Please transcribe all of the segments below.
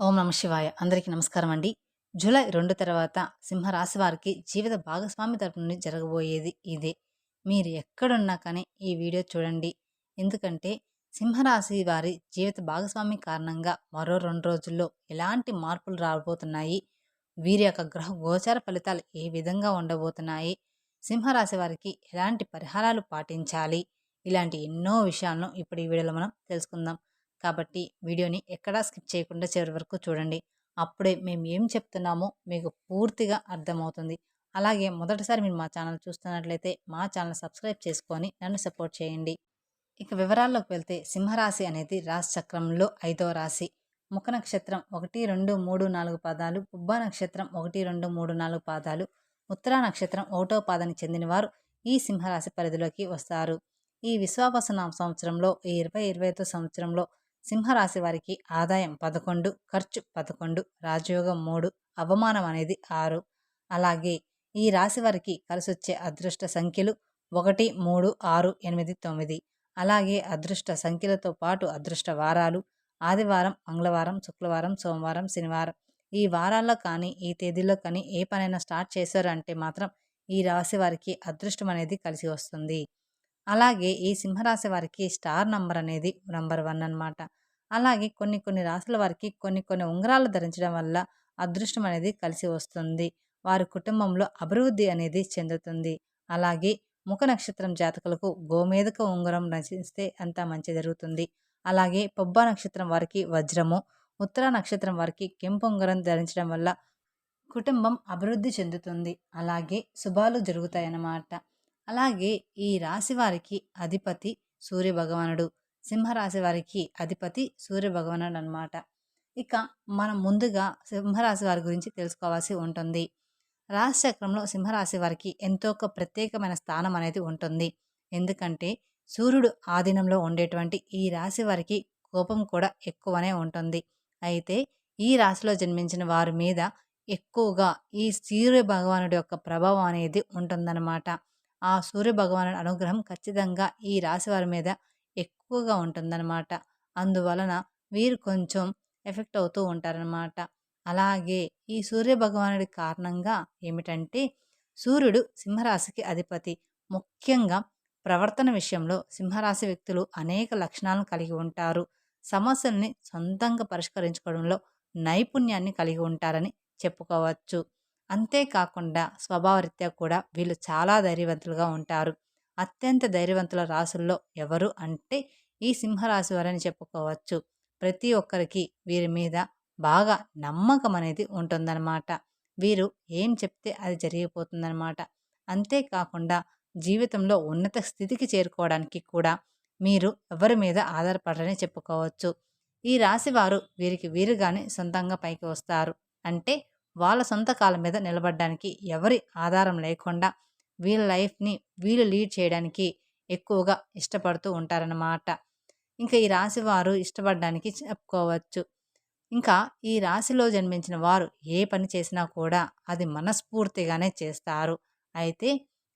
ఓం నమ శివాయ. అందరికీ నమస్కారం అండి. జూలై రెండు తర్వాత సింహరాశి వారికి జీవిత భాగస్వామి తరపు నుండి జరగబోయేది ఇదే. మీరు ఎక్కడున్నా కానీ ఈ వీడియో చూడండి. ఎందుకంటే సింహరాశి వారి జీవిత భాగస్వామి కారణంగా మరో రెండు రోజుల్లో ఎలాంటి మార్పులు రాబోతున్నాయి? వీరి యొక్క గ్రహ గోచార ఫలితాలు ఏ విధంగా ఉండబోతున్నాయి? సింహరాశి వారికి ఎలాంటి పరిహారాలు పాటించాలి? ఇలాంటి ఎన్నో విషయాలను ఇప్పుడు ఈ వీడియోలో మనం తెలుసుకుందాం. కాబట్టి వీడియోని ఎక్కడా స్కిప్ చేయకుండా చివరి వరకు చూడండి. అప్పుడే మేము ఏం చెప్తున్నామో మీకు పూర్తిగా అర్థమవుతుంది. అలాగే మొదటిసారి మీరు మా ఛానల్ చూస్తున్నట్లయితే మా ఛానల్ సబ్స్క్రైబ్ చేసుకొని నన్ను సపోర్ట్ చేయండి. ఇక వివరాల్లోకి వెళ్తే సింహరాశి అనేది రాశి చక్రంలో ఐదవ రాశి. ముఖ నక్షత్రం ఒకటి రెండు మూడు నాలుగు పాదాలు పుబ్బ నక్షత్రం ఒకటి రెండు మూడు నాలుగు పాదాలు ఉత్తర నక్షత్రం ఒకటో పాదానికి చెందినవారు ఈ సింహరాశి పరిధిలోకి వస్తారు. ఈ విశ్వావసనామ సంవత్సరంలో ఈ ఇరవై ఇరవై సంవత్సరంలో సింహరాశి వారికి ఆదాయం పదకొండు ఖర్చు పదకొండు రాజయోగం మూడు అవమానం అనేది ఆరు. అలాగే ఈ రాశి వారికి కలిసొచ్చే అదృష్ట సంఖ్యలు ఒకటి మూడు ఆరు ఎనిమిది తొమ్మిది. అలాగే అదృష్ట సంఖ్యలతో పాటు అదృష్ట వారాలు ఆదివారం మంగళవారం శుక్రవారం సోమవారం శనివారం. ఈ వారాల్లో కానీ ఈ తేదీలో కానీ ఏ పనైనా స్టార్ట్ చేశారంటే మాత్రం ఈ రాశి వారికి అదృష్టం అనేది కలిసి వస్తుంది. అలాగే ఈ సింహరాశి వారికి స్టార్ నంబర్ అనేది నంబర్ వన్ అనమాట అలాగే కొన్ని కొన్ని రాశుల వారికి కొన్ని కొన్ని ఉంగరాలు ధరించడం వల్ల అదృష్టం అనేది కలిసి వస్తుంది. వారి కుటుంబంలో అభివృద్ధి అనేది చెందుతుంది. అలాగే ముఖ నక్షత్రం జాతకులకు గోమేధక ఉంగరం రచిస్తే అంతా మంచి జరుగుతుంది. అలాగే పొబ్బ నక్షత్రం వారికి వజ్రము ఉత్తర నక్షత్రం వారికి కెంపు ఉంగరం ధరించడం వల్ల కుటుంబం అభివృద్ధి చెందుతుంది. అలాగే శుభాలు జరుగుతాయన్నమాట. అలాగే ఈ రాశి వారికి అధిపతి సూర్య భగవానుడు. సింహరాశి వారికి అధిపతి సూర్య భగవానుడు అనమాట ఇక మనం ముందుగా సింహరాశి వారి గురించి తెలుసుకోవాల్సి ఉంటుంది. రాశి చక్రంలో సింహరాశి వారికి ఎంతో ఒక ప్రత్యేకమైన స్థానం అనేది ఉంటుంది. ఎందుకంటే సూర్యుడు ఆధీనంలో ఉండేటువంటి ఈ రాశి వారికి కోపం కూడా ఎక్కువనే ఉంటుంది. అయితే ఈ రాశిలో జన్మించిన వారి మీద ఎక్కువగా ఈ సూర్య భగవానుడి యొక్క ప్రభావం అనేది ఉంటుందన్నమాట. ఆ సూర్యభగవాను అనుగ్రహం ఖచ్చితంగా ఈ రాశి వారి మీద ఎక్కువగా ఉంటుందన్నమాట. అందువలన వీరు కొంచెం ఎఫెక్ట్ అవుతూ ఉంటారనమాట అలాగే ఈ సూర్య భగవానుడి కారణంగా ఏమిటంటే సూర్యుడు సింహరాశికి అధిపతి. ముఖ్యంగా ప్రవర్తన విషయంలో సింహరాశి వ్యక్తులు అనేక లక్షణాలను కలిగి ఉంటారు. సమస్యల్ని సొంతంగా పరిష్కరించుకోవడంలో నైపుణ్యాన్ని కలిగి ఉంటారని చెప్పుకోవచ్చు. అంతేకాకుండా స్వభావరీత్యా కూడా వీళ్ళు చాలా ధైర్యవంతులుగా ఉంటారు. అత్యంత ధైర్యవంతుల రాసుల్లో ఎవరు అంటే ఈ సింహరాశి వారని చెప్పుకోవచ్చు. ప్రతి ఒక్కరికి వీరి మీద బాగా నమ్మకం అనేది ఉంటుందన్నమాట. వీరు ఏం చెప్తే అది జరిగిపోతుందన్నమాట. అంతేకాకుండా జీవితంలో ఉన్నత స్థితికి చేరుకోవడానికి కూడా మీరు ఎవరి మీద ఆధారపడరని చెప్పుకోవచ్చు. ఈ రాశి వారు వీరికి వీరుగానే సొంతంగా పైకి వస్తారు. అంటే వాళ్ళ సొంత కాలం మీద నిలబడడానికి ఎవరి ఆధారం లేకుండా వీళ్ళ లైఫ్ని వీళ్ళు లీడ్ చేయడానికి ఎక్కువగా ఇష్టపడుతూ ఉంటారన్నమాట. ఇంకా ఈ రాశి వారు ఇష్టపడడానికి చెప్పుకోవచ్చు. ఇంకా ఈ రాశిలో జన్మించిన వారు ఏ పని చేసినా కూడా అది మనస్ఫూర్తిగానే చేస్తారు. అయితే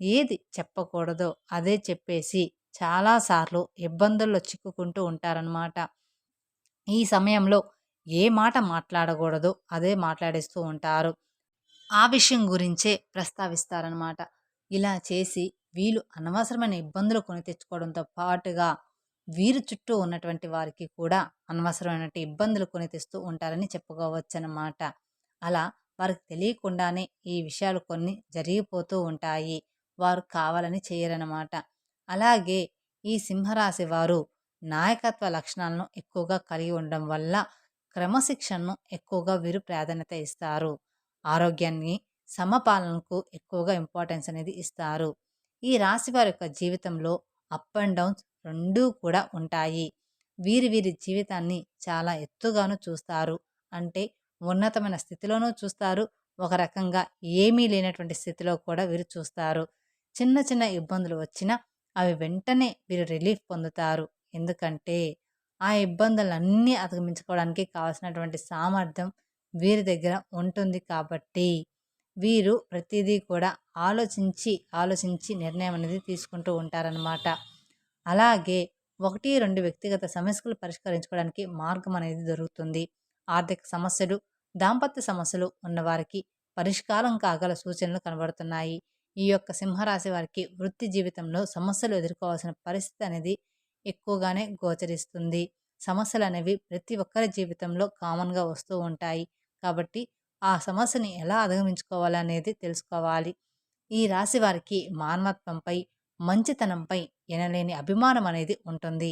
ఏది చెప్పకూడదో అదే చెప్పేసి చాలాసార్లు ఇబ్బందుల్లో చిక్కుకుంటూ ఉంటారనమాట ఈ సమయంలో ఏ మాట మాట్లాడకూడదో అదే మాట్లాడేస్తూ ఉంటారు. ఆ విషయం గురించే ప్రస్తావిస్తారనమాట ఇలా చేసి వీళ్ళు అనవసరమైన ఇబ్బందులు కొని తెచ్చుకోవడంతో పాటుగా వీరి చుట్టూ ఉన్నటువంటి వారికి కూడా అనవసరమైన ఇబ్బందులు కొని తెస్తూ ఉంటారని చెప్పుకోవచ్చనమాట అలా వారికి తెలియకుండానే ఈ విషయాలు కొన్ని జరిగిపోతూ ఉంటాయి. వారు కావాలని చేయరనమాట అలాగే ఈ సింహరాశి వారు నాయకత్వ లక్షణాలను ఎక్కువగా కలిగి ఉండడం వల్ల క్రమశిక్షణను ఎక్కువగా వీరు ప్రాధాన్యత ఇస్తారు. ఆరోగ్యాన్ని సమపాలనకు ఎక్కువగా ఇంపార్టెన్స్ అనేది ఇస్తారు. ఈ రాశి వారి యొక్క జీవితంలో అప్ అండ్ డౌన్స్ రెండూ కూడా ఉంటాయి. వీరి వీరి జీవితాన్ని చాలా ఎత్తుగాను చూస్తారు. అంటే ఉన్నతమైన స్థితిలోనూ చూస్తారు. ఒక రకంగా ఏమీ లేనటువంటి స్థితిలో కూడా వీరు చూస్తారు. చిన్న చిన్న ఇబ్బందులు వచ్చినా అవి వెంటనే వీరు రిలీఫ్ పొందుతారు. ఎందుకంటే ఆ ఇబ్బందులన్నీ అధిగమించుకోవడానికి కావాల్సినటువంటి సామర్థ్యం వీరి దగ్గర ఉంటుంది కాబట్టి వీరు ప్రతిదీ కూడా ఆలోచించి ఆలోచించి నిర్ణయం అనేది తీసుకుంటూ ఉంటారనమాట అలాగే ఒకటి రెండు వ్యక్తిగత సమస్యలు పరిష్కరించుకోవడానికి మార్గం అనేది దొరుకుతుంది. ఆర్థిక సమస్యలు దాంపత్య సమస్యలు ఉన్నవారికి పరిష్కారం కాగల సూచనలు కనబడుతున్నాయి. ఈ యొక్క సింహరాశి వారికి వృత్తి జీవితంలో సమస్యలు ఎదుర్కోవాల్సిన పరిస్థితి అనేది ఎక్కువగానే గోచరిస్తుంది. సమస్యలు అనేవి ప్రతి ఒక్కరి జీవితంలో కామన్గా వస్తూ ఉంటాయి. కాబట్టి ఆ సమస్యని ఎలా అధిగమించుకోవాలనేది తెలుసుకోవాలి. ఈ రాశి వారికి మానవత్వంపై మంచితనంపై ఎనలేని అభిమానం అనేది ఉంటుంది.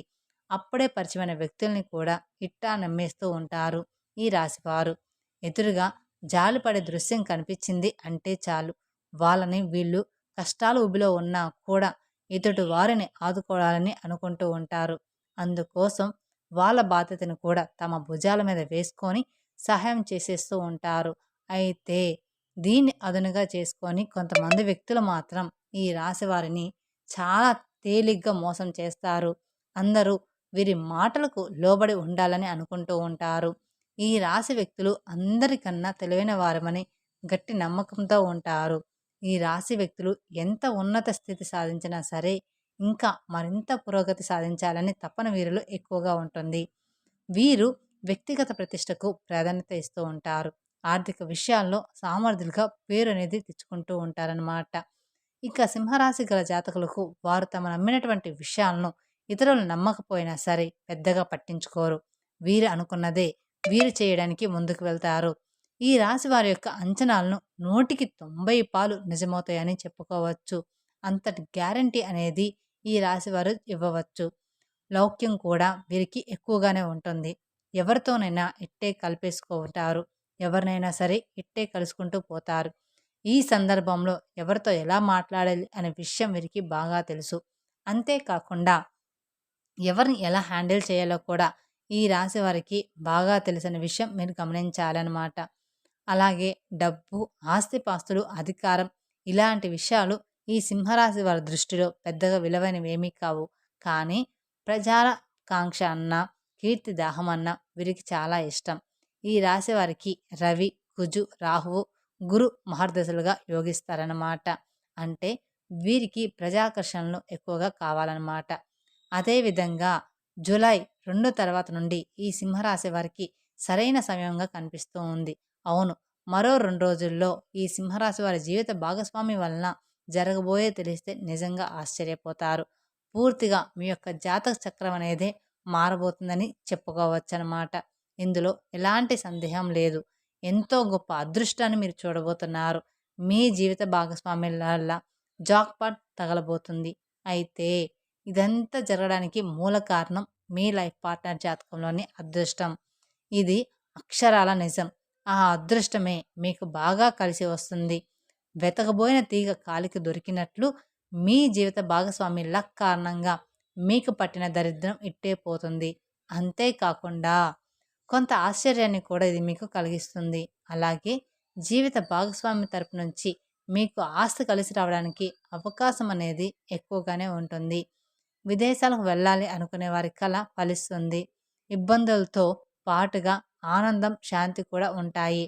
అప్పుడే పరిచయమైన వ్యక్తుల్ని కూడా ఇట్టా నమ్మేస్తూ ఉంటారు ఈ రాశివారు. ఎదురుగా జాలిపడే దృశ్యం కనిపించింది అంటే చాలు. వాళ్ళని వీళ్ళు కష్టాలు ఉబిలో ఉన్నా కూడా ఇతడు వారిని ఆదుకోవాలని అనుకుంటూ ఉంటారు. అందుకోసం వాళ్ళ బాధ్యతను కూడా తమ భుజాల మీద వేసుకొని సహాయం చేసేస్తూ ఉంటారు. అయితే దీన్ని అదునుగా చేసుకొని కొంతమంది వ్యక్తులు మాత్రం ఈ రాశి వారిని చాలా తేలిగ్గా మోసం చేస్తారు. అందరూ వీరి మాటలకు లోబడి ఉండాలని అనుకుంటూ ఉంటారు. ఈ రాశి వ్యక్తులు అందరికన్నా తెలివైన వారమని గట్టి నమ్మకంతో ఉంటారు. ఈ రాశి వ్యక్తులు ఎంత ఉన్నత స్థితి సాధించినా సరే ఇంకా మరింత పురోగతి సాధించాలని తపన వీరిలో ఎక్కువగా ఉంటుంది. వీరు వ్యక్తిగత ప్రతిష్టకు ప్రాధాన్యత ఇస్తూ ఉంటారు. ఆర్థిక విషయాల్లో సామర్థ్యులుగా పేరు అనేది తెచ్చుకుంటూ ఉంటారనమాట ఇక సింహరాశి గల జాతకులకు వారు తమ నమ్మినటువంటి విషయాలను ఇతరులు నమ్మకపోయినా సరే పెద్దగా పట్టించుకోరు. వీరు అనుకున్నదే వీరు చేయడానికి ముందుకు వెళ్తారు. ఈ రాశి వారి యొక్క అంచనాలను నూటికి తొంభై పాలు నిజమవుతాయని చెప్పుకోవచ్చు. అంతటి గ్యారంటీ అనేది ఈ రాశి వారు ఇవ్వవచ్చు. లౌక్యం కూడా వీరికి ఎక్కువగానే ఉంటుంది. ఎవరితోనైనా ఇట్టే కలిపేసుకుంటారు. ఎవరినైనా సరే ఇట్టే కలుసుకుంటూ పోతారు. ఈ సందర్భంలో ఎవరితో ఎలా మాట్లాడాలి అనే విషయం వీరికి బాగా తెలుసు. అంతేకాకుండా ఎవరిని ఎలా హ్యాండిల్ చేయాలో కూడా ఈ రాశి వారికి బాగా తెలిసిన విషయం మీరు గమనించాలన్నమాట. అలాగే డబ్బు ఆస్తిపాస్తులు అధికారం ఇలాంటి విషయాలు ఈ సింహరాశి వారి దృష్టిలో పెద్దగా విలువైనవి ఏమీ కావు. కానీ ప్రజల కాంక్ష అన్న కీర్తి దాహం అన్న వీరికి చాలా ఇష్టం. ఈ రాశి వారికి రవి కుజు రాహువు గురు మహర్దశలుగా యోగిస్తారన్నమాట. అంటే వీరికి ప్రజాకర్షణలు ఎక్కువగా కావాలన్నమాట. అదేవిధంగా జూలై రెండు తర్వాత నుండి ఈ సింహరాశి వారికి సరైన సమయంగా కనిపిస్తూ ఉంది. అవును. మరో రెండు రోజుల్లో ఈ సింహరాశి వారి జీవిత భాగస్వామి వలన జరగబోయే తెలిస్తే నిజంగా ఆశ్చర్యపోతారు. పూర్తిగా మీ యొక్క జాతక చక్రం అనేది మారబోతుందని చెప్పుకోవచ్చనమాట ఇందులో ఎలాంటి సందేహం లేదు. ఎంతో గొప్ప అదృష్టాన్ని మీరు చూడబోతున్నారు. మీ జీవిత భాగస్వామ్యాల జాక్పాట్ తగలబోతుంది. అయితే ఇదంతా జరగడానికి మూల కారణం మీ లైఫ్ పార్ట్నర్ జాతకంలోని అదృష్టం. ఇది అక్షరాల నిజం. ఆ అదృష్టమే మీకు బాగా కలిసి వస్తుంది. వెతకబోయిన తీగ కాలికి దొరికినట్లు మీ జీవిత భాగస్వామి లక్ కారణంగా మీకు పట్టిన దరిద్రం ఇట్టే పోతుంది. అంతేకాకుండా కొంత ఆశ్చర్యాన్ని కూడా ఇది మీకు కలిగిస్తుంది. అలాగే జీవిత భాగస్వామి తరపు నుంచి మీకు ఆస్తి కలిసి రావడానికి అవకాశం అనేది ఎక్కువగానే ఉంటుంది. విదేశాలకు వెళ్ళాలి అనుకునే వారి కళ ఫలిస్తుంది. ఇబ్బందులతో పాటుగా ఆనందం శాంతి కూడా ఉంటాయి.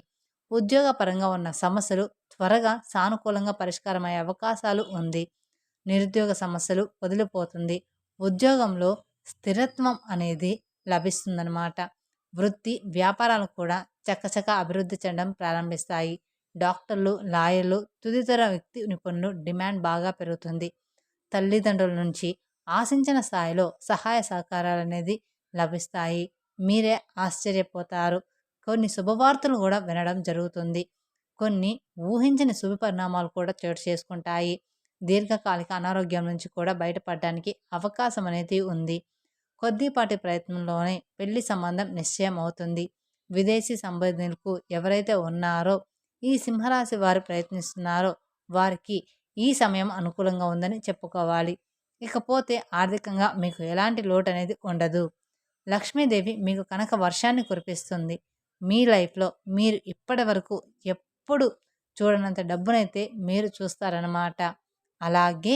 ఉద్యోగపరంగా ఉన్న సమస్యలు త్వరగా సానుకూలంగా పరిష్కారమయ్యే అవకాశాలు ఉంది. నిరుద్యోగ సమస్యలు వదిలిపోతుంది. ఉద్యోగంలో స్థిరత్వం అనేది లభిస్తుందన్నమాట. వృత్తి వ్యాపారాలు కూడా చక్కచక్క అభివృద్ధి చెందడం ప్రారంభిస్తాయి. డాక్టర్లు లాయర్లు తుదితర వ్యక్తి నిపుణులు డిమాండ్ బాగా పెరుగుతుంది. తల్లిదండ్రుల నుంచి ఆశించిన స్థాయిలో సహాయ సహకారాలు అనేది లభిస్తాయి. మీరే ఆశ్చర్యపోతారు. కొన్ని శుభవార్తలు కూడా వినడం జరుగుతుంది. కొన్ని ఊహించని శుభ పరిణామాలు కూడా చోటు చేసుకుంటాయి. దీర్ఘకాలిక అనారోగ్యం నుంచి కూడా బయటపడడానికి అవకాశం అనేది ఉంది. కొద్దిపాటి ప్రయత్నంలోనే పెళ్ళి సంబంధం నిశ్చయం అవుతుంది విదేశీ సంబంధికులకు ఎవరైతే ఉన్నారో ఈ సింహరాశి వారు ప్రయత్నిస్తున్నారో వారికి ఈ సమయం అనుకూలంగా ఉందని చెప్పుకోవాలి. ఇకపోతే ఆర్థికంగా మీకు ఎలాంటి లోటు అనేది ఉండదు. లక్ష్మీదేవి మీకు కనుక వర్షాన్ని కురిపిస్తుంది. మీ లైఫ్లో మీరు ఇప్పటి వరకు ఎప్పుడు చూడనంత డబ్బునైతే మీరు చూస్తారనమాట అలాగే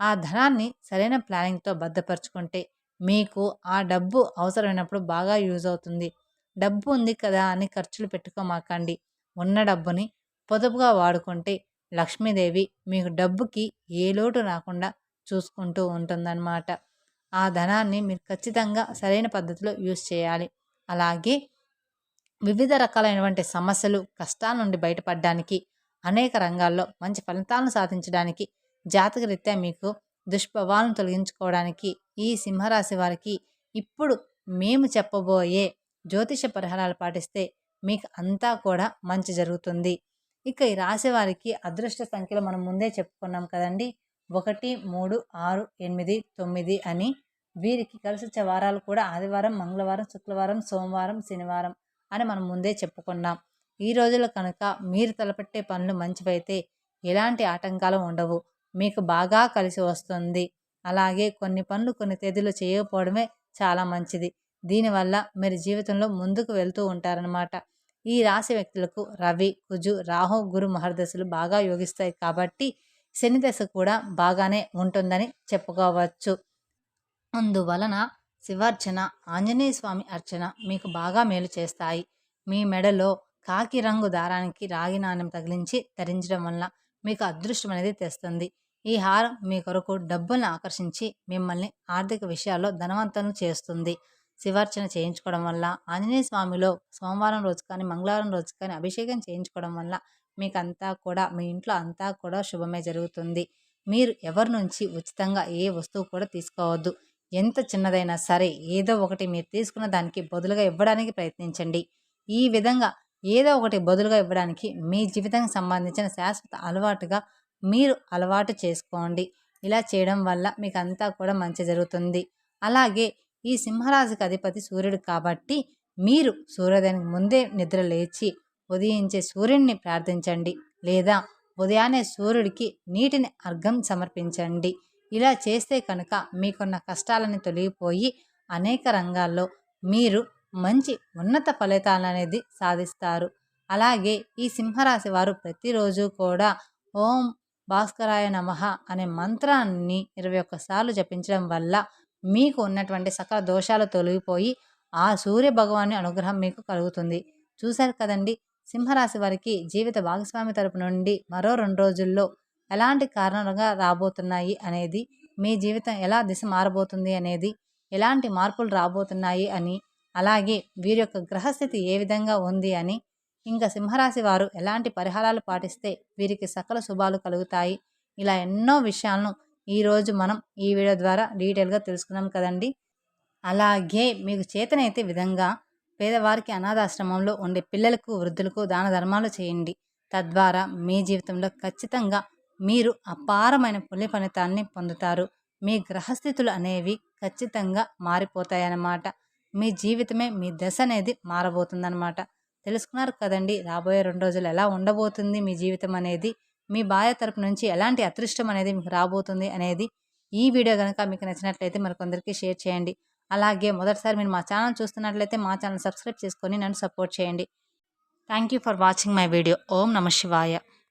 ఆ ధనాన్ని సరైన ప్లానింగ్తో భద్రపరుచుకుంటే మీకు ఆ డబ్బు అవసరమైనప్పుడు బాగా యూజ్ అవుతుంది. డబ్బు ఉంది కదా అని ఖర్చులు పెట్టుకోమాకండి. ఉన్న డబ్బుని పొదుపుగా వాడుకుంటే లక్ష్మీదేవి మీకు డబ్బుకి ఏ లోటు రాకుండా చూసుకుంటూ ఉంటుందన్నమాట. ఆ ధనాన్ని మీరు ఖచ్చితంగా సరైన పద్ధతిలో యూజ్ చేయాలి. అలాగే వివిధ రకాలైనటువంటి సమస్యలు కష్టాల నుండి బయటపడడానికి అనేక రంగాల్లో మంచి ఫలితాలను సాధించడానికి జాతకరీత్యా మీకు దుష్ప్రభావాలను తొలగించుకోవడానికి ఈ సింహరాశి వారికి ఇప్పుడు మేము చెప్పబోయే జ్యోతిష పరిహారాలు పాటిస్తే మీకు అంతా కూడా మంచి జరుగుతుంది. ఇక ఈ రాశి వారికి అదృష్ట సంఖ్యలో మనం ముందే చెప్పుకున్నాం కదండి. ఒకటి మూడు ఆరు ఎనిమిది తొమ్మిది అని వీరికి కలిసి వచ్చే వారాలు కూడా ఆదివారం మంగళవారం శుక్రవారం సోమవారం శనివారం అని మనం ముందే చెప్పుకున్నాం. ఈ రోజుల్లో కనుక మీరు తలపెట్టే పనులు మంచివైతే ఎలాంటి ఆటంకాలు ఉండవు. మీకు బాగా కలిసి వస్తుంది. అలాగే కొన్ని పనులు కొన్ని తేదీలో చేయకపోవడమే చాలా మంచిది. దీనివల్ల మీరు జీవితంలో ముందుకు వెళ్తూ ఉంటారనమాట ఈ రాశి వ్యక్తులకు రవి కుజు రాహు గురు మహర్దశలు బాగా యోగిస్తాయి కాబట్టి శని దశ కూడా బాగానే ఉంటుందని చెప్పుకోవచ్చు. అందువలన శివార్చన ఆంజనేయ స్వామి అర్చన మీకు బాగా మేలు చేస్తాయి. మీ మెడలో కాకి రంగు దారానికి రాగి నాణ్యం తగిలించి ధరించడం వల్ల మీకు అదృష్టం అనేది తెస్తుంది. ఈ హారం మీ కొరకు డబ్బులను ఆకర్షించి మిమ్మల్ని ఆర్థిక విషయాల్లో ధనవంతులను చేస్తుంది. శివార్చన చేయించుకోవడం వల్ల ఆంజనేయ స్వామిలో సోమవారం రోజు కానీ మంగళవారం రోజు కానీ అభిషేకం చేయించుకోవడం వల్ల మీకు అంతా కూడా మీ ఇంట్లో అంతా కూడా శుభమే జరుగుతుంది. మీరు ఎవరి నుంచి ఉచితంగా ఏ వస్తువు కూడా తీసుకోవద్దు. ఎంత చిన్నదైనా సరే ఏదో ఒకటి మీరు తీసుకున్న దానికి బదులుగా ఇవ్వడానికి ప్రయత్నించండి. ఈ విధంగా ఏదో ఒకటి బదులుగా ఇవ్వడానికి మీ జీవితానికి సంబంధించిన శాశ్వత అలవాటుగా మీరు అలవాటు చేసుకోండి. ఇలా చేయడం వల్ల మీకు అంతా కూడా మంచి జరుగుతుంది. అలాగే ఈ సింహరాశికి అధిపతి సూర్యుడు కాబట్టి మీరు సూర్యోదయానికి ముందే నిద్ర లేచి ఉదయించే సూర్యుడిని ప్రార్థించండి. లేదా ఉదయాన్నే సూర్యుడికి నీటిని అర్ఘం సమర్పించండి. ఇలా చేస్తే కనుక మీకున్న కష్టాలని తొలగిపోయి అనేక రంగాల్లో మీరు మంచి ఉన్నత ఫలితాలు అనేది సాధిస్తారు. అలాగే ఈ సింహరాశి వారు ప్రతిరోజు కూడా ఓం భాస్కరాయ నమ అనే మంత్రాన్ని ఇరవై ఒక్కసార్లు జపించడం వల్ల మీకు ఉన్నటువంటి సకల దోషాలు తొలగిపోయి ఆ సూర్య భగవాని అనుగ్రహం మీకు కలుగుతుంది. చూశారు కదండి? సింహరాశి వారికి జీవిత భాగస్వామి తరపు నుండి మరో రెండు రోజుల్లో ఎలాంటి కారణంగా రాబోతున్నాయి అనేది మీ జీవితం ఎలా దిశ మారబోతుంది అనేది ఎలాంటి మార్పులు రాబోతున్నాయి అని అలాగే వీరి యొక్క గ్రహస్థితి ఏ విధంగా ఉంది అని ఇంకా సింహరాశి వారు ఎలాంటి పరిహారాలు పాటిస్తే వీరికి సకల శుభాలు కలుగుతాయి. ఇలా ఎన్నో విషయాలను ఈరోజు మనం ఈ వీడియో ద్వారా డీటెయిల్గా తెలుసుకున్నాం కదండి. అలాగే మీకు చేతనైతే విధంగా పేదవారికి అనాథాశ్రమంలో ఉండే పిల్లలకు వృద్ధులకు దాన ధర్మాలు చేయండి. తద్వారా మీ జీవితంలో ఖచ్చితంగా మీరు అపారమైన పుణ్య ఫలితాన్ని పొందుతారు. మీ గ్రహస్థితులు అనేవి ఖచ్చితంగా మారిపోతాయన్నమాట. మీ జీవితమే మీ దశ అనేది మారబోతుందన్నమాట. తెలుసుకున్నారు కదండి రాబోయే రెండు రోజులు ఎలా ఉండబోతుంది మీ జీవితం అనేది మీ భార్య తరపు నుంచి ఎలాంటి అదృష్టం అనేది మీకు రాబోతుంది అనేది ఈ వీడియో కనుక మీకు నచ్చినట్లయితే మరికొందరికి షేర్ చేయండి. అలాగే మొదటిసారి మీరు మా ఛానల్ చూస్తున్నట్లయితే మా ఛానల్ సబ్స్క్రైబ్ చేసుకొని నన్ను సపోర్ట్ చేయండి. Thank you for watching my video. ఓం నమ శివాయ.